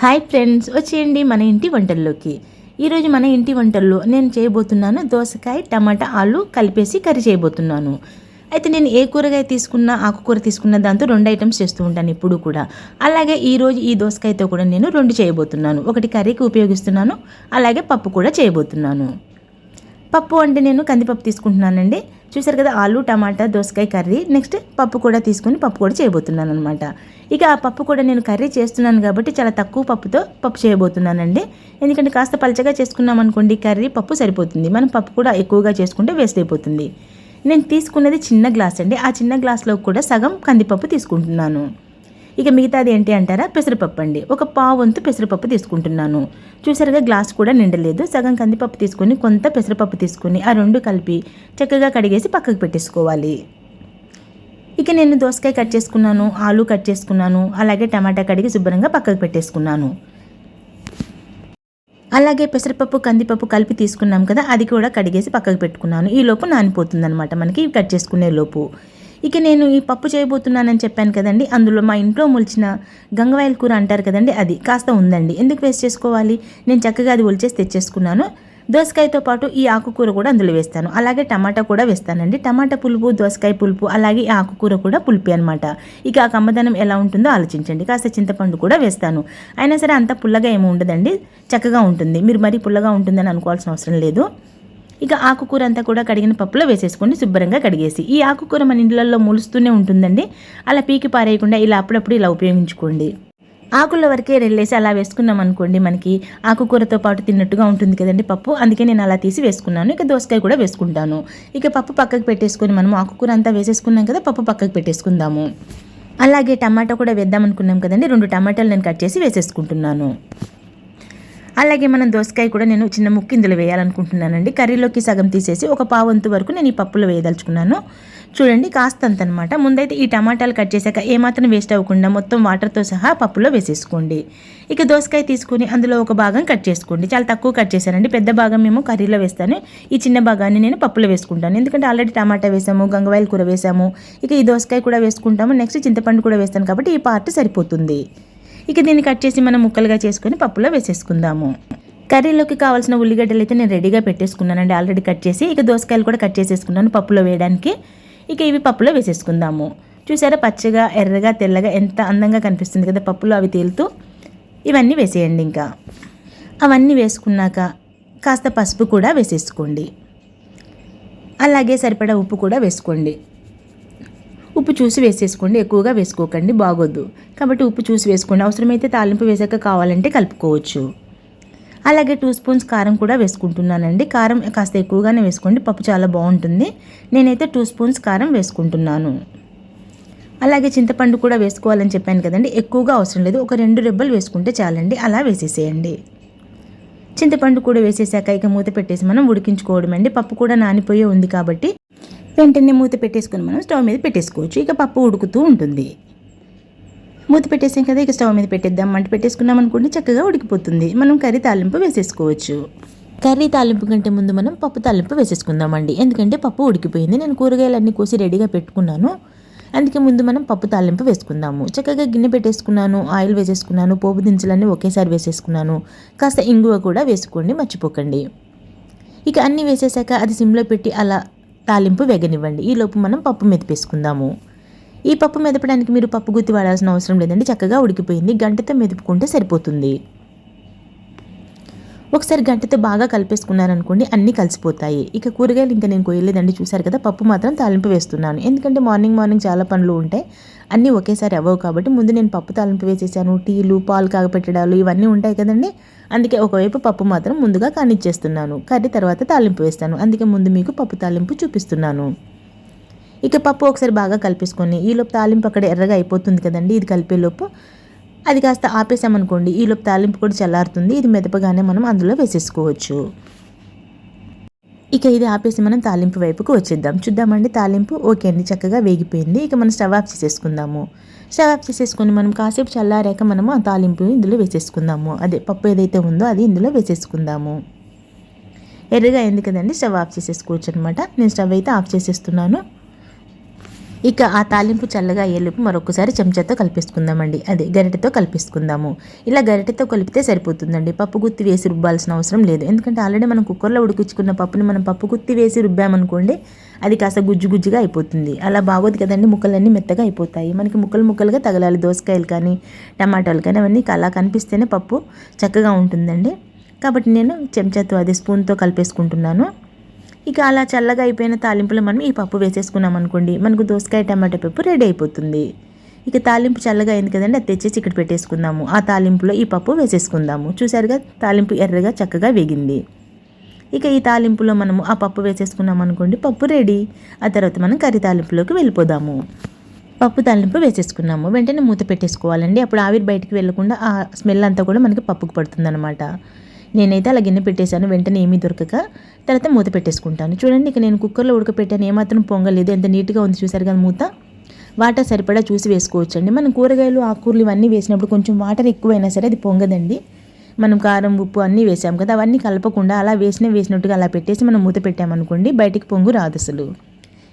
Hi friends వచ్చేయండి మన ఇంటి వంటల్లోకి. ఈరోజు మన ఇంటి వంటల్లో నేను చేయబోతున్నాను దోసకాయ టమాటా ఆలు కలిపేసి కర్రీ చేయబోతున్నాను. అయితే నేను ఏ కూరగాయ తీసుకున్నా ఆకుకూర తీసుకున్న దాంతో రెండు ఐటమ్స్ చేస్తూ ఉంటాను ఇప్పుడు కూడా. అలాగే ఈరోజు ఈ దోసకాయతో కూడా నేను రెండు చేయబోతున్నాను. ఒకటి కర్రీకి ఉపయోగిస్తున్నాను అలాగే పప్పు కూడా చేయబోతున్నాను. పప్పు అంటే నేను కందిపప్పు తీసుకుంటున్నానండి. చూసారు కదా ఆలు టమాటా దోసకాయ కర్రీ. నెక్స్ట్ పప్పు కూడా తీసుకుని పప్పు కూడా చేయబోతున్నాను అనమాట ఇక ఆ పప్పు కూడా నేను కర్రీ చేస్తున్నాను కాబట్టి చాలా తక్కువ పప్పుతో పప్పు చేయబోతున్నానండి. ఎందుకంటే కాస్త పలచగా చేసుకున్నాం అనుకోండి కర్రీ పప్పు సరిపోతుంది. మనం పప్పు కూడా ఎక్కువగా చేసుకుంటే వేస్ట్ అయిపోతుంది. నేను తీసుకున్నది చిన్న గ్లాస్ అండి ఆ చిన్న గ్లాస్లో కూడా సగం కందిపప్పు తీసుకుంటున్నాను. ఇక మిగతాది ఏంటి అంటారా? పెసరపప్పు అండి. ఒక పావు వంతు పెసరపప్పు తీసుకుంటున్నాను. చూసారుగా గ్లాస్ కూడా నిండలేదు. సగం కందిపప్పు తీసుకొని కొంత పెసరపప్పు తీసుకొని ఆ రెండు కలిపి చక్కగా కడిగేసి పక్కకు పెట్టేసుకోవాలి. ఇక నేను దోసకాయ కట్ చేసుకున్నాను ఆలు కట్ చేసుకున్నాను అలాగే టమాటా కడిగి శుభ్రంగా పక్కకు పెట్టేసుకున్నాను. అలాగే పెసరపప్పు కందిపప్పు కలిపి తీసుకున్నాం కదా అది కూడా కడిగేసి పక్కకు పెట్టుకున్నాను. ఈ లోపు నానిపోతుందనమాట మనకి కట్ చేసుకునే లోపు. ఇక నేను ఈ పప్పు చేయబోతున్నానని చెప్పాను కదండి. అందులో మా ఇంట్లో మొలిచిన గంగవాయల కూర అంటారు కదండి అది కాస్త ఉందండి. ఎందుకు వేస్ట్ చేసుకోవాలి? నేను చక్కగా అది ఒలిచేసి తెచ్చేసుకున్నాను. దోసకాయతో పాటు ఈ ఆకుకూర కూడా అందులో వేస్తాను. అలాగే టమాటా కూడా వేస్తానండి. టమాటా పులుపు దోసకాయ పులుపు అలాగే ఈ ఆకుకూర కూడా పులిపి అనమాట ఇక ఆ కమ్మదనం ఎలా ఉంటుందో ఆలోచించండి. కాస్త చింతపండు కూడా వేస్తాను. అయినా సరే అంత పుల్లగా ఏమి ఉండదండి. చక్కగా ఉంటుంది. మీరు మరీ పుల్లగా ఉంటుందని అనుకోవాల్సిన అవసరం లేదు. ఇక ఆకుకూర అంతా కూడా కడిగిన పప్పులో వేసేసుకోండి శుభ్రంగా కడిగేసి ఈ ఆకుకూర మన ఇండ్లలో ములుస్తూనే ఉంటుందండి. అలా పీకి పారేయకుండా ఇలా అప్పుడప్పుడు ఇలా ఉపయోగించుకోండి. ఆకుల వరకే రెల్లేసి అలా వేసుకున్నాం అనుకోండి మనకి ఆకుకూరతో పాటు తిన్నట్టుగా ఉంటుంది కదండి పప్పు. అందుకే నేను అలా తీసి వేసుకున్నాను. ఇక దోసకాయ కూడా వేసుకుంటాను. ఇక పప్పు పక్కకు పెట్టేసుకొని మనం ఆకుకూర అంతా వేసేసుకున్నాం కదా పప్పు పక్కకు పెట్టేసుకుందాము. అలాగే టమాటా కూడా వేద్దాం అనుకున్నాం కదండి రెండు టమాటాలు నేను కట్ చేసి వేసేసుకుంటున్నాను. అలాగే మనం దోసకాయ కూడా నేను చిన్న ముక్కు ఇందులో వేయాలనుకుంటున్నానండి. కర్రీలోకి సగం తీసేసి ఒక పావంతు వరకు నేను ఈ పప్పులో వేయదలుచుకున్నాను. చూడండి కాస్త అంత అనమాట ముందైతే ఈ టమాటాలు కట్ చేశాక ఏమాత్రం వేస్ట్ అవ్వకుండా మొత్తం వాటర్తో సహా పప్పులో వేసేసుకోండి. ఇక దోసకాయ తీసుకుని అందులో ఒక భాగం కట్ చేసుకోండి. చాలా తక్కువ కట్ చేశానండి. పెద్ద భాగం మేము కర్రీలో వేస్తాను. ఈ చిన్న భాగాన్ని నేను పప్పులో వేసుకుంటాను. ఎందుకంటే ఆల్రెడీ టమాటా వేసాము గంగవాయల కూర వేసాము. ఇక ఈ దోసకాయ కూడా వేసుకుంటాము. నెక్స్ట్ చింతపండు కూడా వేస్తాను కాబట్టి ఈ పార్ట్ సరిపోతుంది. ఇక దీన్ని కట్ చేసి మనం ముక్కలుగా చేసుకొని పప్పులో వేసేసుకుందాము. కర్రీలోకి కావాల్సిన ఉల్లిగడ్డలు అయితే నేను రెడీగా పెట్టేసుకున్నానండి. ఆల్రెడీ కట్ చేసి ఇక దోసకాయలు కూడా కట్ చేసేసుకున్నాను పప్పులో వేయడానికి. ఇక ఇవి పప్పులో వేసేసుకుందాము. చూసారా పచ్చగా ఎర్రగా తెల్లగా ఎంత అందంగా కనిపిస్తుంది కదా పప్పులో అవి తేలుతూ. ఇవన్నీ వేసేయండి ఇంకా. అవన్నీ వేసుకున్నాక కాస్త పసుపు కూడా వేసేసుకోండి. అలాగే సరిపడా ఉప్పు కూడా వేసుకోండి. ఉప్పు చూసి వేసేసుకోండి. ఎక్కువగా వేసుకోకండి. బాగోద్దు కాబట్టి ఉప్పు చూసి వేసుకోండి. అవసరమైతే తాలింపు వేసాక కావాలంటే కలుపుకోవచ్చు. అలాగే టూ స్పూన్స్ కారం కూడా వేసుకుంటున్నానండి. కారం కాస్త ఎక్కువగానే వేసుకోండి. పప్పు చాలా బాగుంటుంది. నేనైతే టూ స్పూన్స్ కారం వేసుకుంటున్నాను. అలాగే చింతపండు కూడా వేసుకోవాలని చెప్పాను కదండి. ఎక్కువగా అవసరం లేదు. ఒక రెండు రెబ్బలు వేసుకుంటే చాలండి. అలా వేసేసేయండి. చింతపండు కూడా వేసేసాక ఇక మూత పెట్టేసి మనం ఉడికించుకోవడం అండి పప్పు కూడా నానిపోయే ఉంది కాబట్టి వెంటనే మూత పెట్టేసుకొని మనం స్టవ్ మీద పెట్టేసుకోవచ్చు. ఇక పప్పు ఉడుకుతూ ఉంటుంది. మూత పెట్టేసాం కదా ఇక స్టవ్ మీద పెట్టేద్దాం. మంట పెట్టేసుకున్నాం అనుకోండి చక్కగా ఉడికిపోతుంది. మనం కర్రీ తాలింపు వేసేసుకోవచ్చు. కర్రీ తాలింపు కంటే ముందు మనం పప్పు తాలింపు వేసేసుకుందామండి. ఎందుకంటే పప్పు ఉడికిపోయింది. నేను కూరగాయలన్నీ కోసి రెడీగా పెట్టుకున్నాను. అందుకే ముందు మనం పప్పు తాలింపు వేసుకుందాము. చక్కగా గిన్నె పెట్టేసుకున్నాను ఆయిల్ వేసేసుకున్నాను పోపు దినుసులన్నీ ఒకేసారి వేసేసుకున్నాను. కాస్త ఇంగువ కూడా వేసుకోండి మర్చిపోకండి. ఇక అన్నీ వేసేసాక అది సిమ్లో పెట్టి అలా తాలింపు వెగనివ్వండి. ఈలోపు మనం పప్పు మెదిపేసుకుందాము. ఈ పప్పు మెదపడానికి మీరు పప్పు గుత్తి వాడాల్సిన అవసరం లేదండి. చక్కగా ఉడికిపోయింది. గంటతో మెదుపుకుంటే సరిపోతుంది. ఒకసారి గంటతో బాగా కలిపేసుకున్నారనుకోండి అన్నీ కలిసిపోతాయి. ఇక కూరగాయలు ఇంకా నేను కొయ్యలేదండి చూశారు కదా పప్పు మాత్రం తాలింపు వేస్తున్నాను. ఎందుకంటే మార్నింగ్ మార్నింగ్ చాలా పనులు ఉంటాయి అన్నీ ఒకేసారి అవ్వవు కాబట్టి ముందు నేను పప్పు తాలింపు వేసేసాను టీలు పాలు కాగపెట్టడాలు ఇవన్నీ ఉంటాయి కదండి అందుకే ఒకవైపు పప్పు మాత్రం ముందుగా కానిచ్చేస్తున్నాను కర్రీ తర్వాత తాలింపు వేస్తాను అందుకే ముందు మీకు పప్పు తాలింపు చూపిస్తున్నాను. ఇక పప్పు ఒకసారి బాగా కలిపేసుకొని ఈలోపు తాలింపు అక్కడ ఎర్రగా అయిపోతుంది కదండి ఇది కలిపేలోపు అది కాస్త ఆపేసామనుకోండి ఈలోపు తాలింపు కూడా చల్లారుతుంది. ఇది మెదపగానే మనం అందులో వేసేసుకోవచ్చు. ఇక ఇది ఆపేసి మనం తాలింపు వైపుకు వచ్చేద్దాం. చూద్దామండి తాలింపు ఓకే అండి చక్కగా వేగిపోయింది. ఇక మనం స్టవ్ ఆఫ్ చేసేసుకుందాము. స్టవ్ ఆఫ్ చేసేసుకొని మనం కాసేపు చల్లారాక మనము ఆ తాలింపు ఇందులో వేసేసుకుందాము. అదే పప్పు ఏదైతే ఉందో అది ఇందులో వేసేసుకుందాము. ఎర్రగా అయింది కదండి స్టవ్ ఆఫ్ చేసేసుకోవచ్చు అనమాట నేను స్టవ్ అయితే ఆఫ్ చేసేస్తున్నాను. ఇక ఆ తాలింపు చల్లగా అయ్యేలోపు మరొకసారి చెంచాతో కలిపేసుకుందామండి. అదే గరిటెతో కలిపేసుకుందాము. ఇలా గరిటెతో కలిపితే సరిపోతుందండి. పప్పు గుత్తి వేసి రుబ్బాల్సిన అవసరం లేదు. ఎందుకంటే ఆల్రెడీ మనం కుక్కర్లో ఉడికించుకున్న పప్పుని మనం పప్పు గుత్తి వేసి రుబ్బామనుకోండి అది కాస్త గుజ్జు గుజ్జుగా అయిపోతుంది. అలా బాగోదు కదండి. ముక్కలన్నీ మెత్తగా అయిపోతాయి. మనకి ముక్కలు ముక్కలుగా తగలాలి. దోసకాయలు కానీ టమాటాలు కానీ అవన్నీ అలా కనిపిస్తేనే పప్పు చక్కగా ఉంటుందండి. కాబట్టి నేను చెంచాతో అదే స్పూన్తో కలిపేసుకుంటున్నాను. ఇక అలా చల్లగా అయిపోయిన తాలింపులో మనం ఈ పప్పు వేసేసుకున్నాం అనుకోండి మనకు దోసకాయ టమాటా పప్పు రెడీ అయిపోతుంది. ఇక తాలింపు చల్లగా అయింది కదండి అది తెచ్చేసి ఇక్కడ పెట్టేసుకుందాము. ఆ తాలింపులో ఈ పప్పు వేసేసుకుందాము. చూసారుగా తాలింపు ఎర్రగా చక్కగా వేగింది. ఇక ఈ తాలింపులో మనము ఆ పప్పు వేసేసుకున్నాం అనుకోండి పప్పు రెడీ. ఆ తర్వాత మనం కర్రీ తాలింపులోకి వెళ్ళిపోదాము. పప్పు తాలింపు వేసేసుకున్నాము. వెంటనే మూత పెట్టేసుకోవాలండి. అప్పుడు ఆవిరి బయటికి వెళ్ళకుండా ఆ స్మెల్ అంతా కూడా మనకి పప్పుకు పడుతుందన్నమాట. నేనైతే అలా గిన్నె పెట్టేశాను. వెంటనే ఏమీ దొరకక తర్వాత మూత పెట్టేసుకుంటాను. చూడండి ఇక నేను కుక్కర్లో ఉడకపెట్టాను. ఏమాత్రం పొంగలేదు. ఎంత నీట్గా ఉంది చూసారు కదా మూత. వాటర్ సరిపడా చూసి వేసుకోవచ్చండి. మనం కూరగాయలు ఆకుకూరలు ఇవన్నీ వేసినప్పుడు కొంచెం వాటర్ ఎక్కువైనా సరే అది పొంగదండి. మనం కారం ఉప్పు అన్నీ వేసాం కదా అవన్నీ కలపకుండా అలా వేసిన వేసినట్టుగా అలా పెట్టేసి మనం మూత పెట్టామనుకోండి బయటికి పొంగు రాదు అసలు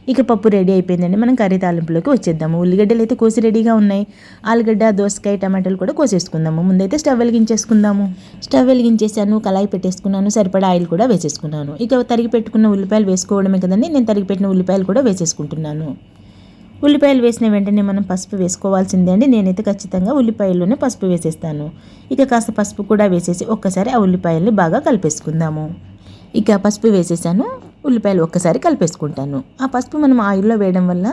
ఇక పప్పు రెడీ అయిపోయిందండి. మనం కర్రీ తాలింపులోకి వచ్చేద్దాము. ఉల్లిగడ్డలు అయితే కోసి రెడీగా ఉన్నాయి. ఆలుగడ్డ దోసకాయ టమాటాలు కూడా కోసేసుకుందాము. ముందైతే స్టవ్ వెలిగించేసుకుందాము. స్టవ్ వెలిగించేసాను. కళాయి పెట్టేసుకున్నాను. సరిపడా ఆయిల్ కూడా వేసేసుకున్నాను. ఇక తరిగి పెట్టుకున్న ఉల్లిపాయలు వేసుకోవడమే కదండి. నేను తరిగి పెట్టిన ఉల్లిపాయలు కూడా వేసేసుకుంటున్నాను. ఉల్లిపాయలు వేసిన వెంటనే మనం పసుపు వేసుకోవాల్సిందే అండి. నేనైతే ఖచ్చితంగా ఉల్లిపాయల్లోనే పసుపు వేసేస్తాను. ఇక కాస్త పసుపు కూడా వేసేసి ఒక్కసారి ఆ ఉల్లిపాయల్ని బాగా కలిపేసుకుందాము. ఇక పసుపు వేసేసాను. ఉల్లిపాయలు ఒక్కసారి కలిపేసుకుంటాను. ఆ పసుపు మనం ఆయిల్లో వేయడం వల్ల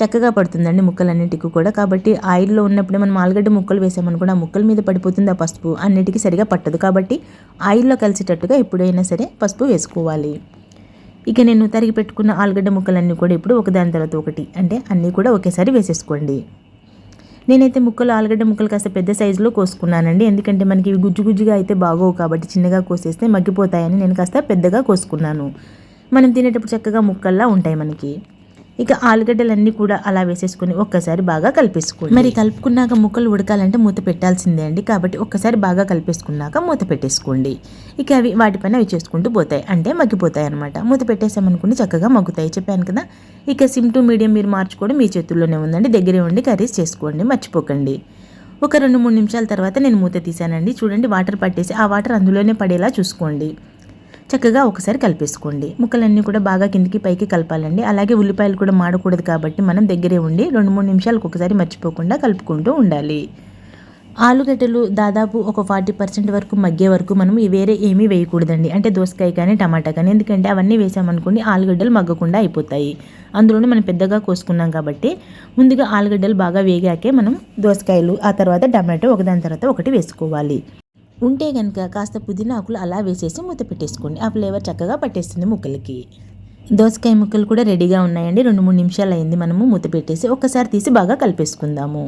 చక్కగా పడుతుందండి ముక్కలన్నిటికీ కూడా. కాబట్టి ఆయిల్లో ఉన్నప్పుడే మనం ఆలుగడ్డ ముక్కలు వేసామనుకోండి ఆ ముక్కల మీద పడిపోతుంది ఆ పసుపు. అన్నిటికీ సరిగా పట్టదు. కాబట్టి ఆయిల్లో కలిసేటట్టుగా ఎప్పుడైనా సరే పసుపు వేసుకోవాలి. ఇక నేను తరిగి పెట్టుకున్న ఆలుగడ్డ ముక్కలన్నీ కూడా ఇప్పుడు ఒకదాని తర్వాత ఒకటి అంటే అన్నీ కూడా ఒకేసారి వేసేసుకోండి. నేనైతే ముక్కలు ఆలుగడ్డ ముక్కలు కాస్త పెద్ద సైజులో కోసుకున్నానండి. ఎందుకంటే మనకి ఇవి గుజ్జు గుజ్జుగా అయితే బాగోవు కాబట్టి చిన్నగా కోసేస్తే మగ్గిపోతాయని నేను కాస్త పెద్దగా కోసుకున్నాను. మనం తినేటప్పుడు చక్కగా ముక్కల్లా ఉంటాయి మనకి. ఇక ఆలుగడ్డలన్నీ కూడా అలా వేసేసుకుని ఒక్కసారి బాగా కలిపేసుకోండి. మరి కలుపుకున్నాక ముక్కలు ఉడకాలంటే మూత పెట్టాల్సిందే అండి. కాబట్టి ఒక్కసారి బాగా కలిపేసుకున్నాక మూత పెట్టేసుకోండి. ఇక అవి వాటిపైన అవి చేసుకుంటూ పోతాయి. అంటే మగ్గిపోతాయి అనమాట మూత పెట్టేసామనుకుని చక్కగా మగ్గుతాయి. చెప్పాను కదా. ఇక సిమ్ టు మీడియం మీరు మార్చుకోవడం మీ చేతుల్లోనే ఉందండి. దగ్గరే ఉండి కర్రీస్ చేసుకోండి. మర్చిపోకండి. ఒక రెండు మూడు నిమిషాల తర్వాత నేను మూత తీసానండి చూడండి వాటర్ పట్టేసి ఆ వాటర్ అందులోనే పడేలా చూసుకోండి. చక్కగా ఒకసారి కలిపేసుకోండి. ముక్కలన్నీ కూడా బాగా కిందికి పైకి కలపాలండి. అలాగే ఉల్లిపాయలు కూడా మాడకూడదు కాబట్టి మనం దగ్గరే ఉండి రెండు మూడు నిమిషాలకు ఒకసారి మర్చిపోకుండా కలుపుకుంటూ ఉండాలి. ఆలుగడ్డలు దాదాపు ఒక ఫార్టీ పర్సెంట్ వరకు మగ్గే వరకు మనం వేరే ఏమీ వేయకూడదండి. అంటే దోసకాయ కానీ టమాటా కానీ. ఎందుకంటే అవన్నీ వేసామనుకోండి ఆలుగడ్డలు మగ్గకుండా అయిపోతాయి. అందులోనే మనం పెద్దగా కోసుకున్నాం కాబట్టి ముందుగా ఆలుగడ్డలు బాగా వేగాకే మనం దోసకాయలు ఆ తర్వాత టమాటో ఒకదాని తర్వాత ఒకటి వేసుకోవాలి. ఉంటే కనుక కాస్త పుదీనా ఆకులు అలా వేసేసి మూత పెట్టేసుకోండి. ఆ ఫ్లేవర్ చక్కగా పట్టేస్తుంది ముక్కలకి. దోసకాయ ముక్కలు కూడా రెడీగా ఉన్నాయండి. రెండు మూడు నిమిషాలు అయింది మనము మూత పెట్టేసి ఒక్కసారి తీసి బాగా కలిపేసుకుందాము.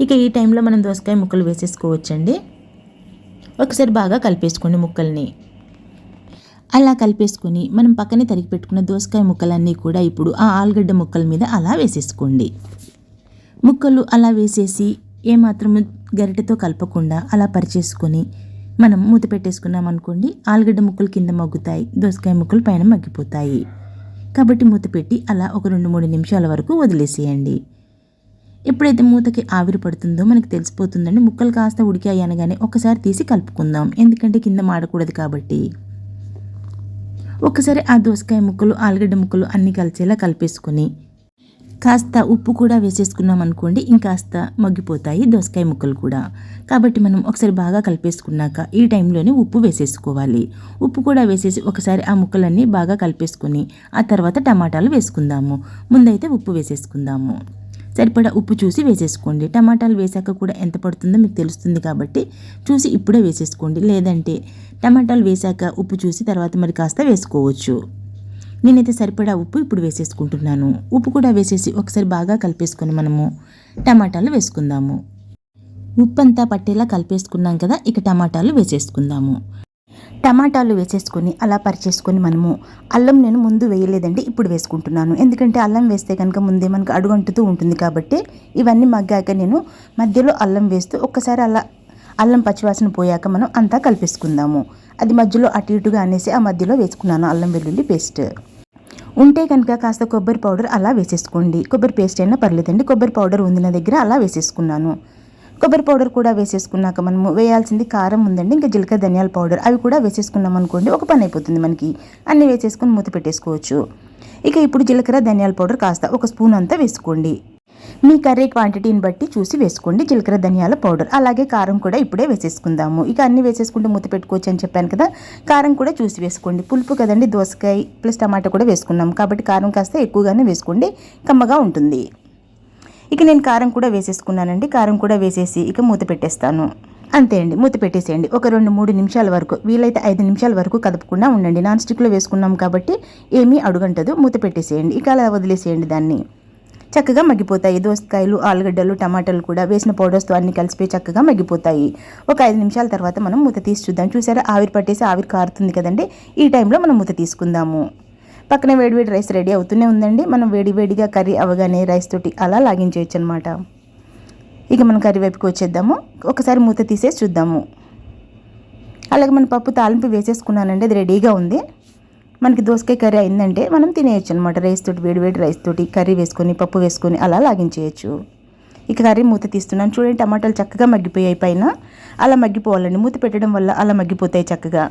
ఇక ఈ టైంలో మనం దోసకాయ ముక్కలు వేసేసుకోవచ్చండి. ఒకసారి బాగా కలిపేసుకోండి ముక్కల్ని. అలా కలిపేసుకొని మనం పక్కనే తరిగి పెట్టుకున్న దోసకాయ ముక్కలన్నీ కూడా ఇప్పుడు ఆ ఆలుగడ్డ ముక్కల మీద అలా వేసేసుకోండి. ముక్కలు అలా వేసేసి ఏమాత్రము గరిటెతో కలపకుండా అలా పరిచేసుకొని మనం మూత పెట్టేసుకున్నాం అనుకోండి ఆలుగడ్డ ముక్కలు కింద మగ్గుతాయి దోసకాయ ముక్కలు పైన మగ్గిపోతాయి. కాబట్టి మూత పెట్టి అలా ఒక రెండు మూడు నిమిషాల వరకు వదిలేసేయండి. ఎప్పుడైతే మూతకి ఆవిరి పడుతుందో మనకు తెలిసిపోతుందండి ముక్కలు కాస్త ఉడికాయి అనగానే ఒకసారి తీసి కలుపుకుందాం. ఎందుకంటే కింద మాడకూడదు కాబట్టి. ఒకసారి ఆ దోసకాయ ముక్కలు ఆలుగడ్డ ముక్కలు అన్నీ కలిసేలా కలిపేసుకొని కాస్త ఉప్పు కూడా వేసేసుకున్నాం అనుకోండి ఇంకాస్త మగ్గిపోతాయి దోసకాయ ముక్కలు కూడా. కాబట్టి మనం ఒకసారి బాగా కలిపేసుకున్నాక ఈ టైంలోనే ఉప్పు వేసేసుకోవాలి. ఉప్పు కూడా వేసేసి ఒకసారి ఆ ముక్కలన్నీ బాగా కలిపేసుకొని ఆ తర్వాత టమాటాలు వేసుకుందాము. ముందైతే ఉప్పు వేసేసుకుందాము. సరిపడా ఉప్పు చూసి వేసేసుకోండి. టమాటాలు వేసాక కూడా ఎంత పడుతుందో మీకు తెలుస్తుంది కాబట్టి చూసి ఇప్పుడే వేసేసుకోండి. లేదంటే టమాటాలు వేసాక ఉప్పు చూసి తర్వాత మరి కాస్త వేసుకోవచ్చు. నేనైతే సరిపడా ఉప్పు ఇప్పుడు వేసేసుకుంటున్నాను. ఉప్పు కూడా వేసేసి ఒకసారి బాగా కలిపేసుకొని మనము టమాటాలు వేసుకుందాము. ఉప్పు అంతా పట్టేలా కలిపేసుకున్నాం కదా ఇక టమాటాలు వేసేసుకుందాము. టమాటాలు వేసేసుకొని అలా పరిచేసుకొని మనము అల్లం నేను ముందు వేయలేదండి ఇప్పుడు వేసుకుంటున్నాను. ఎందుకంటే అల్లం వేస్తే కనుక ముందే మనకు అడుగంటుతూ ఉంటుంది కాబట్టి ఇవన్నీ మగ్గాక నేను మధ్యలో అల్లం వేస్తూ ఒక్కసారి అలా అల్లం పచ్చివాసన పోయాక మనం అంతా కలిపేసుకుందాము. అది మధ్యలో అటు ఇటుగా అనేసి ఆ మధ్యలో వేసుకున్నాను అల్లం వెల్లుల్లి పేస్ట్. ఉంటే కనుక కాస్త కొబ్బరి పౌడర్ అలా వేసేసుకోండి. కొబ్బరి పేస్ట్ అయినా పర్లేదండి. కొబ్బరి పౌడర్ ఉంది నా దగ్గర అలా వేసేసుకున్నాను. కొబ్బరి పౌడర్ కూడా వేసేసుకున్నాక మనము వేయాల్సింది కారం ఉందండి. ఇంకా జీలకర్ర ధనియాల పౌడర్ అవి కూడా వేసేసుకున్నాం అనుకోండి ఒక పని అయిపోతుంది మనకి. అన్నీ వేసేసుకొని మూత పెట్టేసుకోవచ్చు. ఇక ఇప్పుడు జీలకర్ర ధనియాల పౌడర్ కాస్త ఒక స్పూన్ అంతా వేసుకోండి. మీ కర్రీ క్వాంటిటీని బట్టి చూసి వేసుకోండి. జీలకర్ర ధనియాల పౌడర్. అలాగే కారం కూడా ఇప్పుడే వేసేసుకుందాము. ఇక అన్ని వేసేసుకుంటే మూత పెట్టుకోవచ్చు అని చెప్పాను కదా కారం కూడా చూసి వేసుకోండి. పులుపు కదండి దోసకాయ ప్లస్ టమాటా కూడా వేసుకున్నాం. కాబట్టి కారం కాస్త ఎక్కువగానే వేసుకోండి. కమ్మగా ఉంటుంది. ఇక నేను కారం కూడా వేసేసుకున్నానండి. కారం కూడా వేసేసి ఇక మూత పెట్టేస్తాను. అంతే అండి. మూత పెట్టేసేయండి. ఒక రెండు మూడు నిమిషాల వరకు వీలైతే ఐదు నిమిషాల వరకు కదపకుండా ఉండండి. నాన్ స్టిక్లో వేసుకున్నాం కాబట్టి ఏమీ అడుగంటదు. మూత పెట్టేసేయండి. ఇక అలా వదిలేసేయండి దాన్ని. చక్కగా మగ్గిపోతాయి. దోసకాయలు ఆలుగడ్డలు టమాటాలు కూడా వేసిన పౌడర్స్తో అన్ని కలిసిపోయి చక్కగా మగ్గిపోతాయి. ఒక ఐదు నిమిషాల తర్వాత మనం మూత తీసి చూద్దాం. చూసారా? ఆవిరి పట్టేసి ఆవిరి కారుతుంది కదండి. ఈ టైంలో మనం మూత తీసుకుందాము. పక్కన వేడివేడి రైస్ రెడీ అవుతూనే ఉందండి. మనం వేడివేడిగా కర్రీ అవగానే రైస్ తోటి అలా లాగించేయచ్చు అనమాట ఇక మనం కర్రీ వైపుకి వచ్చేద్దాము. ఒకసారి మూత తీసేసి చూద్దాము. అలాగే మన పప్పు తాలింపు వేసేసుకున్నానండి. అది రెడీగా ఉంది. మనకి దోసకాయ కర్రీ అయిందంటే మనం తినేయచ్చు అనమాట రైస్ తోటి వేడివేడి రైస్ తోటి కర్రీ వేసుకొని పప్పు వేసుకొని అలా లాగించేయచ్చు. ఇక కర్రీ మూత తీస్తున్నాను. చూడండి టమాటాలు చక్కగా మగ్గిపోయాయి పైన. అలా మగ్గిపోవాలండి. మూత పెట్టడం వల్ల అలా మగ్గిపోతాయి చక్కగా.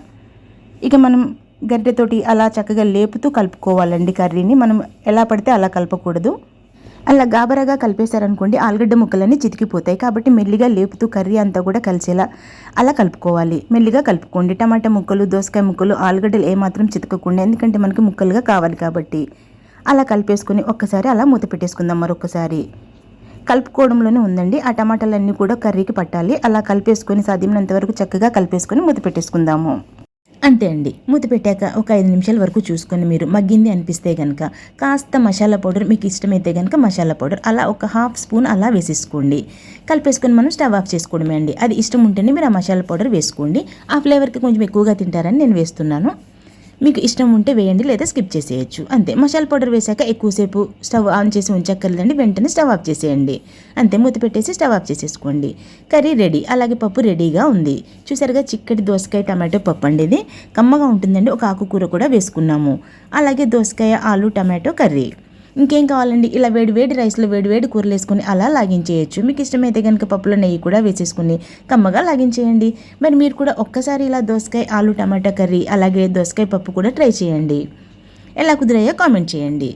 ఇక మనం గరిటెతోటి అలా చక్కగా లేపుతూ కలుపుకోవాలండి కర్రీని. మనం ఎలా పడితే అలా కలపకూడదు. అలా గాబరాగా కలిపేశారనుకోండి ఆలుగడ్డ ముక్కలన్నీ చితికిపోతాయి. కాబట్టి మెల్లిగా లేపుతూ కర్రీ అంతా కూడా కలిసేలా అలా కలుపుకోవాలి. మెల్లిగా కలుపుకోండి. టమాటా ముక్కలు దోసకాయ ముక్కలు ఆలుగడ్డలు ఏమాత్రం చితకకుండా ఎందుకంటే మనకి ముక్కలుగా కావాలి కాబట్టి. అలా కలిపేసుకొని ఒక్కసారి అలా మూత పెట్టేసుకుందాం మరొకసారి కలుపుకోవడంలోనే ఉందండి. ఆ టమాటాలన్నీ కూడా కర్రీకి పట్టాలి. అలా కలిపేసుకొని సాధ్యమైనంత వరకు చక్కగా కలిపేసుకొని మూత పెట్టేసుకుందాము. అంతే అండి. మూత పెట్టాక ఒక ఐదు నిమిషాల వరకు చూసుకొని మీరు మగ్గింది అనిపిస్తే కనుక కాస్త మసాలా పౌడర్ మీకు ఇష్టమైతే కనుక మసాలా పౌడర్ అలా ఒక హాఫ్ స్పూన్ అలా వేసేసుకోండి. కలిపేసుకొని మనం స్టవ్ ఆఫ్ చేసుకోవడమే అండి. అది ఇష్టం ఉంటేనే మీరు ఆ మసాలా పౌడర్ వేసుకోండి. ఆ ఫ్లేవర్కి కొంచెం ఎక్కువగా తింటారని నేను వేస్తున్నాను. మీకు ఇష్టం ఉంటే వేయండి లేదా స్కిప్ చేసేయచ్చు. అంతే. మసాలా పౌడర్ వేసాక ఎక్కువసేపు స్టవ్ ఆన్ చేసి ఉంచక్కర్లేదండి. వెంటనే స్టవ్ ఆఫ్ చేసేయండి. అంతే. మూత పెట్టేసి స్టవ్ ఆఫ్ చేసేసుకోండి. Curry ready. అలాగే పప్పు రెడీగా ఉంది. చూసారుగా చిక్కటి దోసకాయ టమాటో పప్పు అండి ఇది. కమ్మగా ఉంటుందండి. ఒక ఆకుకూర కూడా వేసుకున్నాము. అలాగే దోసకాయ ఆలు టమాటో కర్రీ. ఇంకేం కావాలండి? ఇలా వేడి వేడి రైస్లో వేడి వేడి కూరలు వేసుకుని అలా లాగించేయచ్చు. మీకు ఇష్టమైతే కనుక పప్పులో నెయ్యి కూడా వేసేసుకుని కమ్మగా లాగించేయండి. మరి మీరు కూడా ఒక్కసారి ఇలా దోసకాయ ఆలు టమాటా కర్రీ అలాగే దోసకాయ పప్పు కూడా ట్రై చేయండి. ఎలా కుదిరాయో కామెంట్ చేయండి.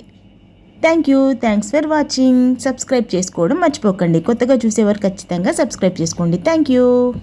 Thank you. Thanks for watching. Subscribe చేసుకోవడం మర్చిపోకండి. కొత్తగా చూసేవారు ఖచ్చితంగా సబ్స్క్రైబ్ చేసుకోండి. Thank you.